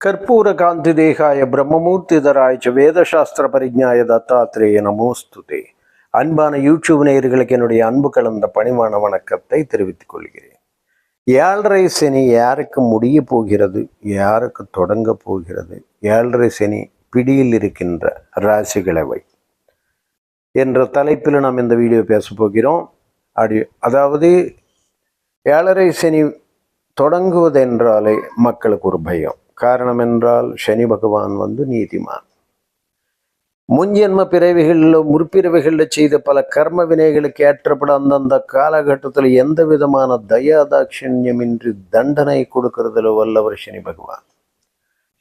ಕರ್ಪೂರ ಕಾಂತಿ ದೇಹಾಯ பிரம்மமூர்த்திதராய ச வேதசாஸ்திர பரிஜாய தத்தாத்திரேய நமோஸ்துதே அன்பான யூடியூப் நேயர்களுக்கு என்னுடைய அன்பு கலந்த பணிவான வணக்கத்தை தெரிவித்துக் கொள்கிறேன் ஏழரை சனி யாருக்கு முடிய போகிறது யாருக்கு தொடங்க போகிறது ஏழரை சனி பிடியில் இருக்கின்ற ராசிகளவை என்ற தலைப்பில் நாம் இந்த வீடியோ பேச போகிறோம் அடி அதாவது ஏழரை சனி தொடங்குவதென்றாலே மக்களுக்கு ஒரு பயம். காரணம் என்றால் சனி பகவான் வந்து நீதிமான். முன்ஜென்ம பிறவிகளில் முற்பிறவிகளில் செய்த பல கர்ம வினைகளுக்கு ஏற்றப்பட அந்தந்த காலகட்டத்தில் எந்த விதமான தயாதாட்சண்யமின்றி தண்டனை கொடுக்கறதுல வல்லவர் சனி பகவான்.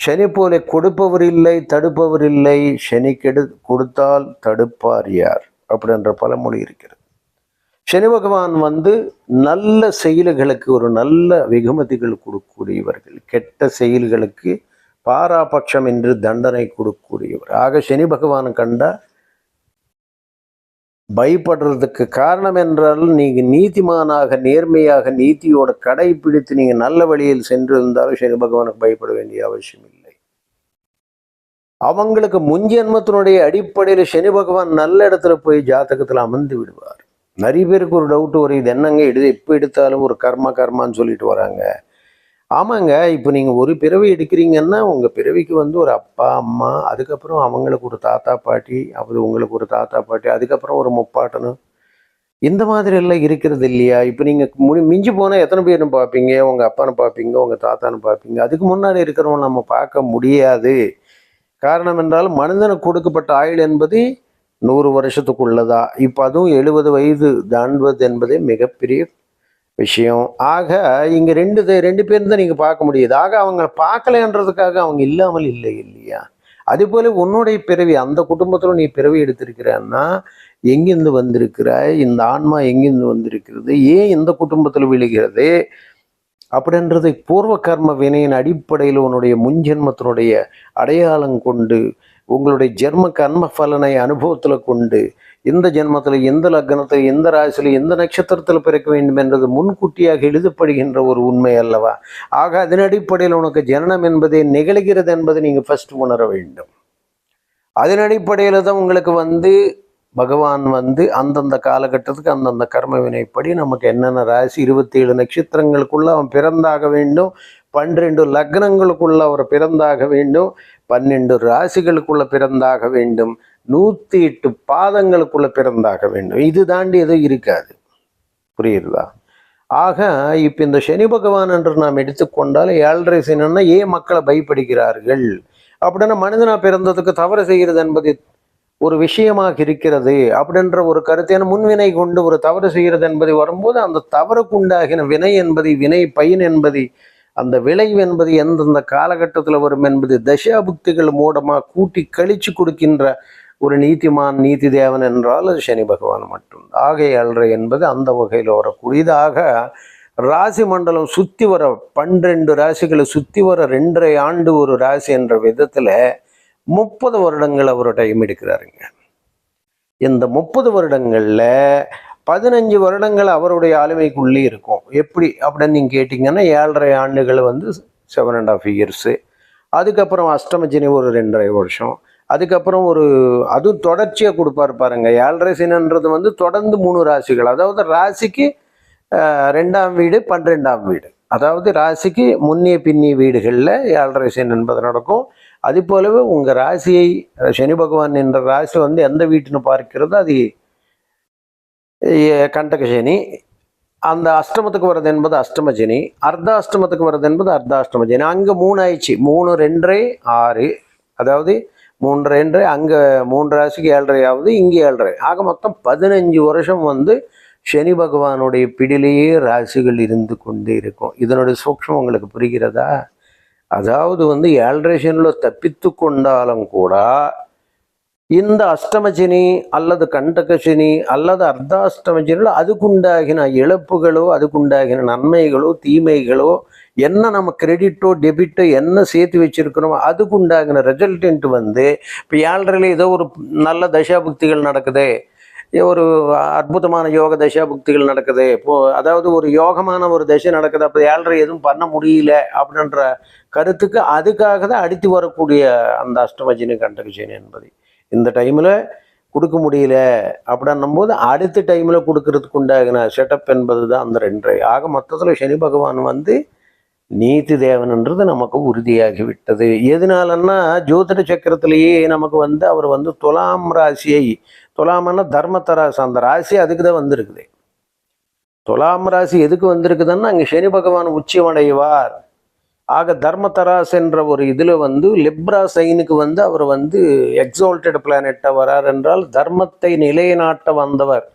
சனி போல கொடுப்பவர் இல்லை தடுப்பவர் இல்லை. சனி கெடு கொடுத்தால் தடுப்பார் யார்? அப்படின்ற பழமொழி இருக்கிறது. சனி பகவான் வந்து நல்ல செயல்களுக்கு ஒரு நல்ல வெகுமதிகள் கொடுக்கக்கூடியவர்கள். கெட்ட செயல்களுக்கு பாராபட்சம் என்று தண்டனை கொடுக்கக்கூடியவர். ஆக சனி பகவான் கண்டா பயப்படுறதுக்கு காரணம் என்றால் நீங்கள் நீதிமானாக நேர்மையாக நீதியோட கடைபிடித்து நீங்கள் நல்ல வழியில் சென்றிருந்தாலும் சனி பகவானுக்கு பயப்பட வேண்டிய அவசியம் இல்லை. அவங்களுக்கு முன்ஜென்மத்தினுடைய அடிப்படையில் சனி பகவான் நல்ல இடத்துல போய் ஜாதகத்தில் அமர்ந்து விடுவார். நிறைய பேருக்கு ஒரு டவுட் வரும் இது என்னங்க எடு எப்போ எடுத்தாலும் ஒரு கர்மா கர்மான்னு சொல்லிட்டு வராங்க. ஆமாங்க இப்போ நீங்கள் ஒரு பிறவி எடுக்கிறீங்கன்னா உங்கள் பிறவிக்கு வந்து ஒரு அப்பா அம்மா அதுக்கப்புறம் அவங்களுக்கு ஒரு தாத்தா பாட்டி அப்புறம் உங்களுக்கு ஒரு தாத்தா பாட்டி அதுக்கப்புறம் ஒரு முப்பாட்டனும் இந்த மாதிரி எல்லாம் இருக்கிறது இல்லையா? இப்போ நீங்கள் முடி மிஞ்சி போனால் எத்தனை பேர்னு பார்ப்பீங்க? உங்கள் அப்பான்னு பார்ப்பீங்க உங்கள் தாத்தான்னு பார்ப்பீங்க. அதுக்கு முன்னாடி இருக்கிறவங்க நம்ம பார்க்க முடியாது. காரணம் என்றால் மனிதனுக்கு கொடுக்கப்பட்ட ஆயுள் என்பது நூறு வருஷத்துக்குள்ளதா? இப்போ அதுவும் எழுபது வயது தாண்டுவது என்பதே மிகப்பெரிய விஷயம். ஆக இங்கே ரெண்டு ரெண்டு பேரும் தான் நீங்கள் பார்க்க முடியுது. ஆக அவங்க பார்க்கலன்றதுக்காக அவங்க இல்லாமல் இல்லை இல்லையா? அதே போல் உன்னுடைய பிறவி அந்த குடும்பத்தில் நீ பிறவி எடுத்திருக்கிறான்னா எங்கிருந்து வந்திருக்கிறாய்? இந்த ஆன்மா எங்கிருந்து வந்திருக்கிறது? ஏன் இந்த குடும்பத்தில் விழுகிறது? அப்படின்றது பூர்வ கர்ம வினையின் அடிப்படையில் உன்னுடைய முன்ஜென்மத்தினுடைய அடையாளம் கொண்டு உங்களுடைய ஜென்ம கர்ம பலனை அனுபவத்தில் கொண்டு இந்த ஜென்மத்தில் எந்த லக்னத்தில் எந்த ராசியில் எந்த நட்சத்திரத்தில் பிறக்க வேண்டும் என்றது முன்கூட்டியாக எழுதப்படுகின்ற ஒரு உண்மை அல்லவா? ஆக அதன் அடிப்படையில் உனக்கு ஜனனம் என்பதே நிகழ்கிறது என்பதை நீங்கள் ஃபஸ்ட் உணர வேண்டும். அதன் அடிப்படையில் தான் உங்களுக்கு வந்து பகவான் வந்து அந்தந்த காலகட்டத்துக்கு அந்தந்த கர்ம வினைப்படி நமக்கு என்னென்ன ராசி இருபத்தேழு நட்சத்திரங்களுக்குள்ள அவன் பிறந்தாக வேண்டும் பன்னிரெண்டு லக்னங்களுக்குள்ள அவர் பிறந்தாக வேண்டும் பன்னெண்டு ராசிகளுக்குள்ள பிறந்தாக வேண்டும். நூற்றி எட்டு பாதங்களுக்குள்ள பிறந்தாக வேண்டும். இது தாண்டி எதுவும் இருக்காது. புரியுதா ஆக இப்போ இந்த சனி பகவான் என்று நாம் எடுத்துக்கொண்டால் ஏழரை சனின்னா ஏன் மக்களை பயப்படுகிறார்கள்? அப்படின்னா மனிதனா பிறந்ததுக்கு தவறு செய்கிறது என்பது ஒரு விஷயமாக இருக்கிறது. அப்படின்ற ஒரு கருத்தையான முன்வினை கொண்டு ஒரு தவறு செய்கிறது என்பது வரும்போது அந்த தவறுக்கு உண்டாகின வினை என்பது வினை பயன் என்பதை அந்த விளைவு என்பது எந்தெந்த காலகட்டத்தில் வரும் என்பது தசாபுக்திகள் மூலமாக கூட்டி கழிச்சு கொடுக்கின்ற ஒரு நீதிமான் நீதி தேவன் என்றால் அது சனி பகவான் மட்டும் ஆகை ஏழரை என்பது அந்த வகையில் வரக்கூடியதாக ராசி மண்டலம் சுற்றி வர பன்னிரெண்டு ராசிகளை சுற்றி வர ரெண்டரை ஆண்டு ஒரு ராசி என்ற விதத்தில் முப்பது வருடங்கள் அவர் டைம் எடுக்கிறாருங்க. இந்த முப்பது வருடங்களில் பதினஞ்சு வருடங்கள் அவருடைய ஆளுமைக்குள்ளே இருக்கும். எப்படி? அப்படின்னு நீங்கள் கேட்டிங்கன்னா ஏழரை ஆண்டுகள் வந்து செவன் அண்ட் ஆஃப் இயர்ஸு அதுக்கப்புறம் அஷ்டமஜினி ஒரு ரெண்டரை வருஷம். அதுக்கப்புறம் ஒரு அதுவும் தொடர்ச்சியாக கொடுப்பாரு பாருங்க. ஏழரை சினன்றது வந்து தொடர்ந்து மூணு ராசிகள். அதாவது ராசிக்கு ரெண்டாம் வீடு பன்னிரெண்டாம் வீடு. அதாவது ராசிக்கு முன்னிய பின்னிய வீடுகளில் ஏழரை சனி என்பது நடக்கும். அது போலவே உங்கள் ராசியை சனி பகவான் என்ற ராசி வந்து எந்த வீட்டுன்னு பார்க்கிறதோ அது கண்டகசனி அந்த அஷ்டமத்துக்கு வர்றது என்பது அஷ்டமஜினி. அர்த்த அஷ்டமத்துக்கு வர்றது என்பது அர்த்த அஷ்டமஜினி அங்கே மூணு ஆயிடுச்சு மூணு ரெண்டரை ஆறு. அதாவது மூன்று ரெண்டு அங்கே மூன்று ராசிக்கு ஏழரை ஆகுது இங்கே ஏழரை. ஆக மொத்தம் பதினஞ்சு வருஷம் வந்து சனி பகவானுடைய பிடிலேயே ராசிகள் இருந்து கொண்டே இருக்கும். இதனுடைய சூக்ஷம் உங்களுக்கு புரிகிறதா? அதாவது வந்து ஏழரை சனியில் தப்பித்து கொண்டாலும் கூட இந்த அஷ்டமஜினி அல்லது கண்டகசினி அல்லது அர்த்தாஷ்டமஜினியில் அதுக்குண்டாகின இழப்புகளோ அதுக்குண்டாகின நன்மைகளோ தீமைகளோ என்ன நம்ம கிரெடிட்டோ டெபிட்டோ என்ன சேர்த்து வச்சுருக்கிறோமோ அதுக்குண்டாகின ரிசல்டன்ட் வந்து இப்போ ஏழரையில் ஏதோ ஒரு நல்ல தசாபுக்திகள் நடக்குது ஒரு அற்புதமான யோக தசாபுக்திகள் நடக்குது இப்போ அதாவது ஒரு யோகமான ஒரு தசை நடக்குது அப்போ ஏழரை எதுவும் பண்ண முடியல அப்படின்ற கருத்துக்கு அதுக்காக தான் அடித்து வரக்கூடிய அந்த அஷ்டமஜினி கண்டகஜினி என்பதை. இந்த டைமில் கொடுக்க முடியல அப்படின்னும் போது அடுத்த டைமில் கொடுக்கறதுக்கு உண்டாகின செட்டப் என்பது தான் அந்த ரெண்டு ஆக மொத்தத்தில் சனி பகவான் வந்து நீதி தேவன்ன்றது நமக்கு உறுதியாகி விட்டது. எதனாலன்னா ஜோதிட சக்கரத்திலேயே நமக்கு வந்து அவர் வந்து துலாம் ராசியை துலாம்னா தர்மத்தராசு அந்த ராசி அதுக்கு தான் வந்திருக்குது. துலாம் ராசி எதுக்கு வந்திருக்குதுன்னா அங்கே சனி பகவான் உச்சமடைவார் ஆக தர்மதராஸ் என்ற ஒரு இதில் வந்து லிப்ரா சைனுக்கு வந்து அவர் வந்து எக்ஸால்டட் பிளானெட்டை வரார் என்றால் தர்மத்தை நிலைநாட்ட வந்தவர்.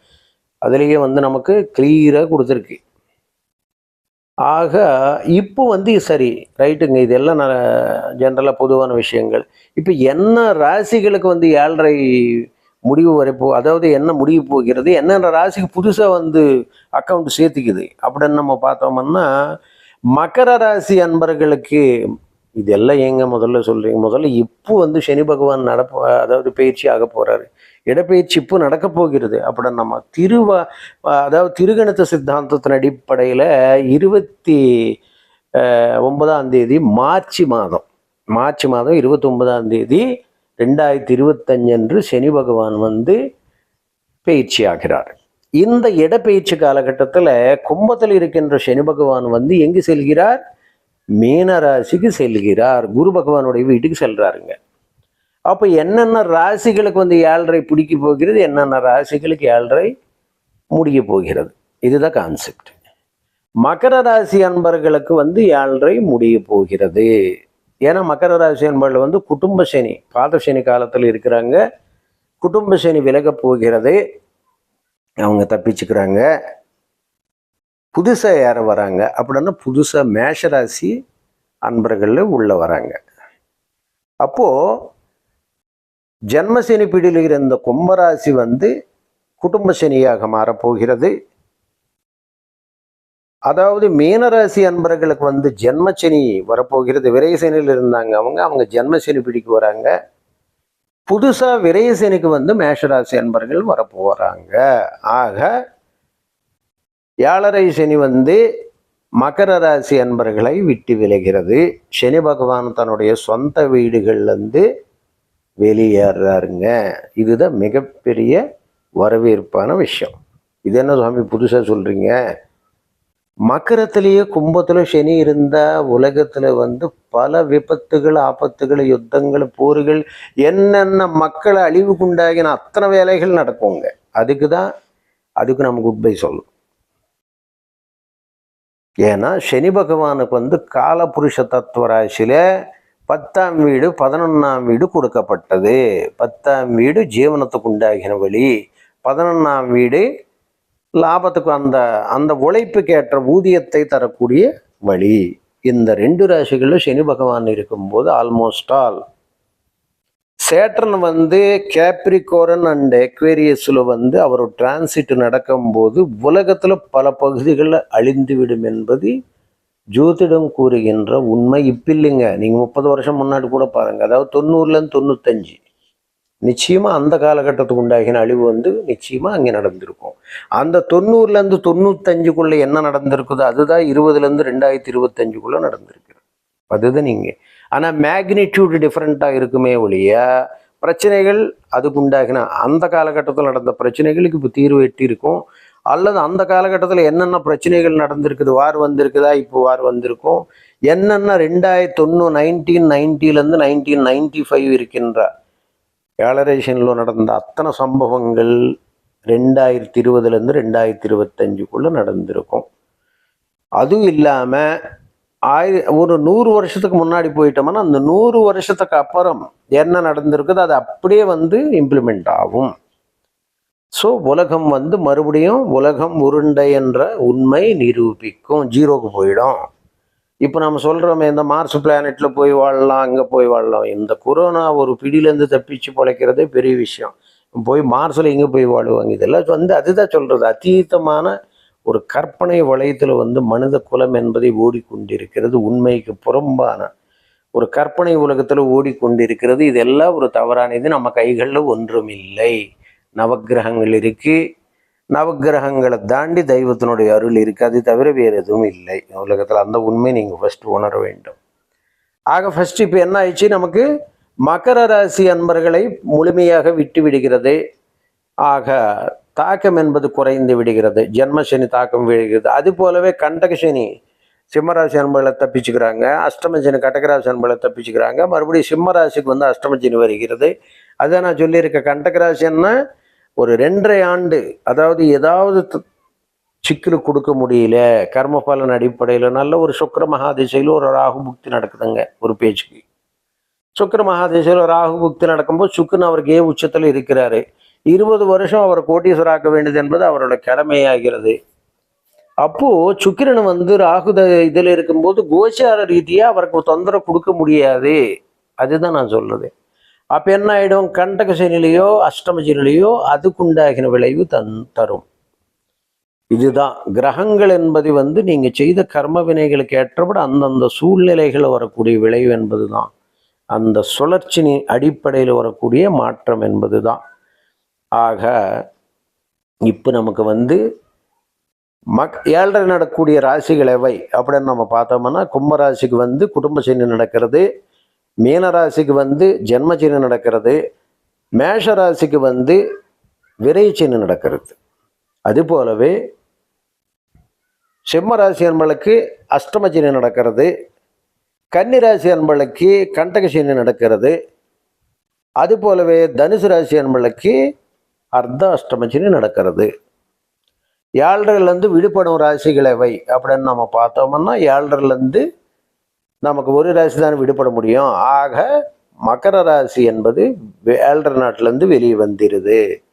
அதுலேயே வந்து நமக்கு கிளியராக கொடுத்துருக்கு. ஆக இப்போ வந்து சரி ரைட்டுங்க இதெல்லாம் நான் ஜென்ரலாக பொதுவான விஷயங்கள். இப்போ என்ன ராசிகளுக்கு வந்து ஏழரை முடிவு வரைப்போ அதாவது என்ன முடிவு போகிறது என்னென்ன ராசிக்கு புதுசாக வந்து அக்கௌண்ட் சேர்த்துக்குது அப்படின்னு நம்ம பார்த்தோம்னா மகர ராசி அன்பர்களுக்கு இதெல்லாம் ஏங்க முதல்ல சொல்கிறீங்க முதல்ல இப்போ வந்து சனி பகவான் நடப்ப அதாவது பயிற்சி ஆக போகிறாரு இடப்பெயர்ச்சி இப்போ நடக்க போகிறது. அப்படின்னு நம்ம திருவா அதாவது திருகணத்த சித்தாந்தத்தின் அடிப்படையில் இருபத்தி ஒன்பதாம் தேதி மார்ச் மாதம். மார்ச் மாதம் இருபத்தி ஒன்பதாம் தேதி ரெண்டாயிரத்தி இருபத்தஞ்சு அன்று சனி பகவான் வந்து பயிற்சி ஆகிறார். இந்த இடப்பெயர்ச்சி காலகட்டத்தில் கும்பத்தில் இருக்கின்ற சனி பகவான் வந்து எங்கு செல்கிறார்? மீன ராசிக்கு செல்கிறார். குரு பகவானுடைய வீட்டுக்கு செல்றாருங்க. அப்போ என்னென்ன ராசிகளுக்கு வந்து ஏழரை பிடிக்க போகிறது? என்னென்ன ராசிகளுக்கு ஏழரை முடிய போகிறது? இதுதான் கான்செப்ட் மகர ராசி அன்பர்களுக்கு வந்து ஏழரை முடிய போகிறது. ஏன்னா மகர ராசி அன்பர்கள் வந்து குடும்ப சனி பாத சனி காலத்தில் இருக்கிறாங்க. குடும்ப சனி விலகப் போகிறது. அவங்க தப்பிச்சுக்கிறாங்க. புதுசாக யார் வராங்க. அப்படின்னா புதுசாக மேஷராசி அன்பர்கள் உள்ளே வராங்க. அப்போது ஜென்மசனி பிடியில் இருந்த கும்பராசி வந்து குடும்ப சனியாக மாறப்போகிறது. அதாவது மீனராசி அன்பர்களுக்கு வந்து ஜென்மச்சனி வரப்போகிறது. விரைசனியில் இருந்தாங்க அவங்க. அவங்க ஜென்மசனி பிடிக்கு வராங்க. புதுசாக விரயசேனிக்கு வந்து மேஷராசி அன்பர்கள் வரப்போகிறாங்க ஆக ஏழரை சனி வந்து மகர ராசி அன்பர்களை விட்டு விலகிறது. சனி பகவான் தன்னுடைய சொந்த வீடுகள்லேருந்து வெளியேறாருங்க. இதுதான் மிகப்பெரிய வரவேற்பான விஷயம். இது என்ன சுவாமி புதுசாக சொல்கிறீங்க மக்கரத்திலேயே கும்பத்தில் சனி இருந்தால் உலகத்தில் வந்து பல விபத்துகள் ஆபத்துகள் யுத்தங்கள் போர்கள் என்னென்ன மக்களை அழிவுக்குண்டாகின அத்தனை வேலைகள் நடக்குங்க. அதுக்கு தான் அதுக்கு நம்ம குட் பை சொல்லணும். ஏன்னா சனி பகவானுக்கு வந்து காலபுருஷ தத்துவ ராசியில் பத்தாம் வீடு பதினொன்றாம் வீடு கொடுக்கப்பட்டது. பத்தாம் வீடு ஜீவனத்துக்கு உண்டாகின வழி. பதினொன்றாம் வீடு லாபத்துக்கு அந்த அந்த உழைப்புக்கு ஏற்ற ஊதியத்தை தரக்கூடிய வழி. இந்த ரெண்டு ராசிகளில் சனி பகவான் இருக்கும்போது ஆல்மோஸ்ட் ஆல் சேட்டன் வந்து கேப்ரிகோரன் அண்ட் எக்வேரியஸில் வந்து அவர் டிரான்சிட் நடக்கும்போது உலகத்தில் பல பகுதிகளில் அழிந்துவிடும் என்பது ஜோதிடம் கூறுகின்ற உண்மை. இப்போ இல்லைங்க. நீங்கள் முப்பது வருஷம் முன்னாடி கூட பாருங்கள் அதாவது தொண்ணூறுலேருந்து தொண்ணூத்தஞ்சு. நிச்சயமாக அந்த காலகட்டத்துக்கு உண்டாகின அழிவு வந்து நிச்சயமாக அங்கே நடந்திருக்கும். அந்த தொண்ணூறுலேருந்து தொண்ணூத்தஞ்சுக்குள்ளே என்ன நடந்திருக்குதோ அதுதான் இருபதுலேருந்து ரெண்டாயிரத்தி இருபத்தஞ்சுக்குள்ளே நடந்திருக்கிறது. அதுதான் நீங்கள் ஆனால் மேக்னிடியூடு டிஃப்ரெண்ட்டாக இருக்குமே ஒழிய பிரச்சனைகள் அதுக்கு உண்டாகின அந்த காலகட்டத்தில் நடந்த பிரச்சனைகளுக்கு இப்போ தீர்வு எட்டியிருக்கும். அல்லது அந்த காலகட்டத்தில் என்னென்ன பிரச்சனைகள் நடந்திருக்குது வார் வந்திருக்குதா இப்போ வார் வந்திருக்கும். என்னென்ன ரெண்டாயிரத்தி தொண்ணூறு நைன்டீன் நைன்ட்டிலேருந்து நைன்டீன் நைன்டி ஃபைவ் இருக்கின்ற ஏழரேஷனில் நடந்த அத்தனை சம்பவங்கள் ரெண்டாயிரத்தி இருபதுலேருந்து ரெண்டாயிரத்தி இருபத்தஞ்சுக்குள்ளே நடந்திருக்கும். அதுவும் இல்லாமல் ஆயிர ஒரு நூறு வருஷத்துக்கு முன்னாடி போயிட்டோம்னா அந்த நூறு வருஷத்துக்கு அப்புறம் என்ன நடந்திருக்குது அது அப்படியே வந்து இம்ப்ளிமெண்ட் ஆகும். ஸோ உலகம் வந்து மறுபடியும் உலகம் உருண்டை என்ற உண்மை நிரூபிக்கும். ஜீரோக்கு போயிடும். இப்போ நம்ம சொல்கிறோமே இந்த மார்ஸ் பிளானெட்டில் போய் வாழலாம் அங்கே போய் வாழலாம். இந்த கொரோனா ஒரு பிடியிலேருந்து தப்பிச்சு பிழைக்கிறதே பெரிய விஷயம். போய் மார்ஸில் எங்கே போய் வாழுவாங்க? இதெல்லாம் வந்து அதுதான் சொல்கிறது அத்தீதமான ஒரு கற்பனை வளையத்தில் வந்து மனித குலம் என்பதை ஓடிக்கொண்டிருக்கிறது உண்மைக்கு புறம்பான ஒரு கற்பனை உலகத்தில் ஓடிக்கொண்டிருக்கிறது. இதெல்லாம் ஒரு தவறானது நம்ம கைகளில் ஒன்றும் இல்லை நவகிரகங்கள் இருக்குது நவக்கிரகங்களை தாண்டி தெய்வத்தினுடைய அருள் இருக்காது அது தவிர வேறு எதுவும் இல்லை. உலகத்தில் அந்த உண்மை நீங்கள் ஃபஸ்ட்டு உணர வேண்டும். ஆக ஃபர்ஸ்ட் இப்போ என்ன ஆயிடுச்சு? நமக்கு மகர ராசி அன்பர்களை முழுமையாக விட்டு விடுகிறது. ஆக தாக்கம் என்பது குறைந்து விடுகிறது. ஜென்மசனி தாக்கம் விடுகிறது அது போலவே கண்டகசனி சிம்மராசி அன்பர்களை தப்பிச்சுக்கிறாங்க. அஷ்டமசனி கடகராசி அன்பர்களை தப்பிச்சுக்கிறாங்க. மறுபடியும் சிம்மராசிக்கு வந்து அஷ்டமசனி வருகிறது. அதான் நான் சொல்லியிருக்கேன். கண்டகராசின்னா ஒரு ரெண்டரை ஆண்டு அதாவது ஏதாவது த- சிக்கல் கொடுக்க முடியல கர்மபலன் அடிப்படையில் நல்ல ஒரு சுக்கர மகாதிசையில் ஒரு ராகு புக்தி நடக்குதுங்க ஒரு பேச்சுக்கு. சுக்கிர மகாதிசையில் ராகு புக்தி நடக்கும்போது சுக்கரன் அவருக்கு ஏ உச்சத்தில் இருக்கிறாரு. இருபது வருஷம் அவர் கோட்டீஸ்வராக்க வேண்டியது என்பது அவரோட கடமையாகிறது. அப்போது சுக்கிரன் வந்து ராகு இதில் இருக்கும்போது கோச்சார ரீதியாக அவருக்கு தொந்தரவு கொடுக்க முடியாது. அதுதான் நான் சொல்றது. அப்போ என்ன ஆகிடும் கண்டக சனிலையோ அஷ்டம சனிலையோ அதுக்குண்டாகின விளைவு தன் தரும். இதுதான். கிரகங்கள் என்பது வந்து நீங்கள் செய்த கர்ம வினைகளுக்கு ஏற்றபடி அந்தந்த சூழ்நிலைகளில் வரக்கூடிய விளைவு என்பது தான் அந்த சுழற்சினி அடிப்படையில் வரக்கூடிய மாற்றம் என்பது தான் ஆக இப்போ நமக்கு வந்து மக் ஏழரை நடக்கூடிய ராசிகள் எவை? அப்படின்னு நம்ம பார்த்தோம்னா கும்பராசிக்கு வந்து குடும்ப சனி நடக்கிறது மீனராசிக்கு வந்து ஜென்மச்சனி நடக்கிறது மேஷ ராசிக்கு வந்து விரைச்சின்னு நடக்கிறது. அது போலவே சிம்ம ராசி அன்பளுக்கு அஷ்டமச்சனி நடக்கிறது கன்னி ராசி அன்பளுக்கு கண்டக நடக்கிறது. அது போலவே தனுசு ராசி அன்பளுக்கு அர்த்த அஷ்டமச்சனி நடக்கிறது. ஏழரைலேருந்து விடுபடும் ராசிகள் எவை அப்படின்னு நம்ம பார்த்தோம்னா ஏழரைலேருந்து நமக்கு ஒரு ராசி தான் விடுபட முடியும். ஆக மகர ராசி என்பது வே- ஏழரை நாட்டிலேருந்து வெளியே வந்துடுது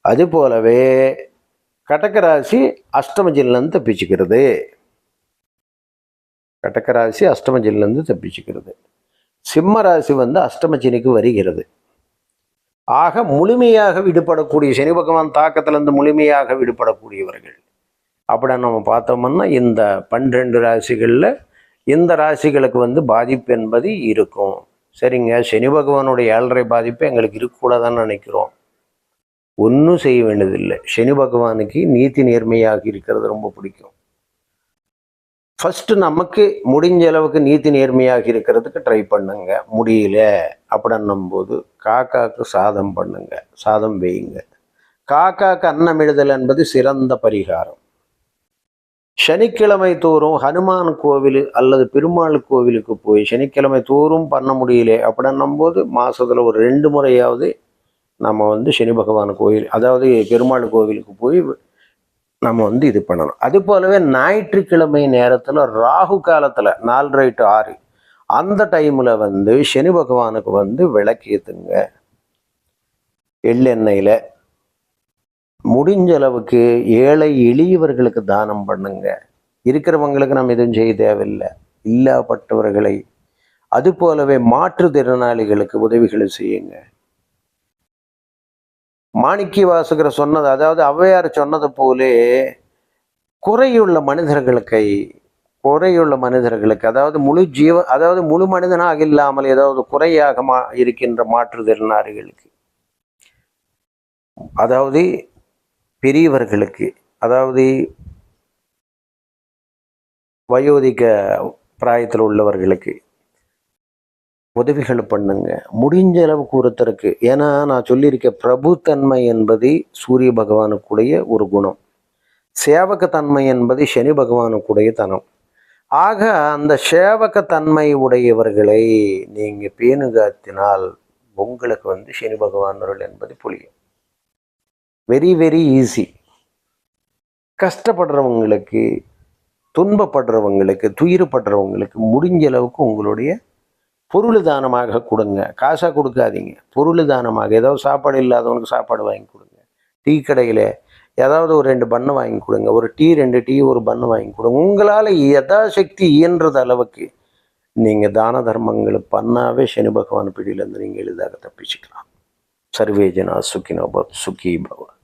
அது போலவே கடக்க ராசி அஷ்டமஜிலேருந்து தப்பிச்சுக்கிறது. கடக்க ராசி அஷ்டமஜிலேருந்து தப்பிச்சுக்கிறது. சிம்ம ராசி வந்து அஷ்டமச்சினிக்கு வருகிறது. ஆக முழுமையாக விடுபடக்கூடிய சனி பகவான் தாக்கத்திலிருந்து முழுமையாக விடுபடக்கூடியவர்கள். அப்படி நம்ம பார்த்தோம்னா இந்த பன்னிரெண்டு ராசிகளில் இந்த ராசிகளுக்கு வந்து பாதிப்பு என்பது இருக்கும். சரிங்க. சனி பகவானுடைய ஏழரை பாதிப்பு எங்களுக்கு இருக்கக்கூடாதான்னு நினைக்கிறோம். ஒன்றும் செய்ய வேண்டியதில்லை. சனி பகவானுக்கு நீதி நேர்மையாக இருக்கிறது ரொம்ப பிடிக்கும். ஃபஸ்ட்டு நமக்கு முடிஞ்ச அளவுக்கு நீதி நேர்மையாக இருக்கிறதுக்கு ட்ரை பண்ணுங்க. முடியல அப்படின்னும் போது காக்காக்கு சாதம் பண்ணுங்க. சாதம் வேயுங்க. காக்காக்கு அன்னமிடுதல் என்பது சிறந்த பரிகாரம். சனிக்கிழமை தோறும் ஹனுமான் கோவில் அல்லது பெருமாள் கோவிலுக்கு போய் சனிக்கிழமை தோறும் பண்ண முடியல அப்படின்னும் போது ஒரு ரெண்டு முறையாவது நம்ம வந்து சனி பகவான் கோயில் அதாவது பெருமாள் கோவிலுக்கு போய் நம்ம வந்து இது பண்ணணும். அது போலவே ஞாயிற்றுக்கிழமை நேரத்தில் ராகு காலத்தில் நாலரை டு ஆறு அந்த டைமில் வந்து சனி பகவானுக்கு வந்து விளக்கேத்துங்க எள்ளெண்ணெயில் முடிஞ்ச அளவுக்கு ஏழை எளியவர்களுக்கு தானம் பண்ணுங்க. இருக்கிறவங்களுக்கு நம்ம எதுவும் செய்ய தேவையில்லை. இல்லாப்பட்டவர்களை அது போலவே மாற்றுத்திறனாளிகளுக்கு உதவிகளை செய்யுங்க. மாணிக்க வாசகர் சொன்னது அதாவது ஔவையார் சொன்னது போலே குறையுள்ள மனிதர்களுக்கு குறையுள்ள மனிதர்களுக்கு அதாவது முழு ஜீவ அதாவது முழு மனிதனாக இல்லாமல் ஏதாவது குறையாக மா இருக்கின்ற மாற்றுத்திறனாளிகளுக்கு. அதாவது பெரியவர்களுக்கு அதாவது வயோதிக பிராயத்தில் உள்ளவர்களுக்கு உதவிகள் பண்ணுங்க. முடிஞ்ச அளவுக்கு ஒருத்தருக்கு ஏன்னா நான் சொல்லியிருக்க பிரபுத்தன்மை என்பது சூரிய பகவானுக்குடைய ஒரு குணம். சேவகத்தன்மை என்பது சனி பகவானுக்குடைய தனம். ஆக அந்த சேவகத்தன்மை உடையவர்களை நீங்கள் பேணுகாத்தினால் உங்களுக்கு வந்து சனி பகவான் என்பது புரியும். வெரி வெரி ஈஸி கஷ்டப்படுறவங்களுக்கு துன்பப்படுறவங்களுக்கு துயரப்படுறவங்களுக்கு முடிஞ்ச அளவுக்கு உங்களுடைய பொருள் தானமாக கொடுங்க. காசாக கொடுக்காதீங்க. பொருள் தானமாக. ஏதாவது சாப்பாடு இல்லாதவனுக்கு சாப்பாடு வாங்கி கொடுங்க. டீ கடையில் ஏதாவது ஒரு ரெண்டு பண்ணை வாங்கி கொடுங்க. ஒரு டீ ரெண்டு டீ ஒரு பண்ணு வாங்கி கொடுங்க. உங்களால் யதாசக்தி இயன்றது அளவுக்கு நீங்கள் தான தர்மங்களை பண்ணாவே சனி பகவான் பிடியிலேருந்து நீங்கள் எளிதாக தப்பிச்சுக்கலாம். சர்வேஜனா சுக்கினோ பவ பவ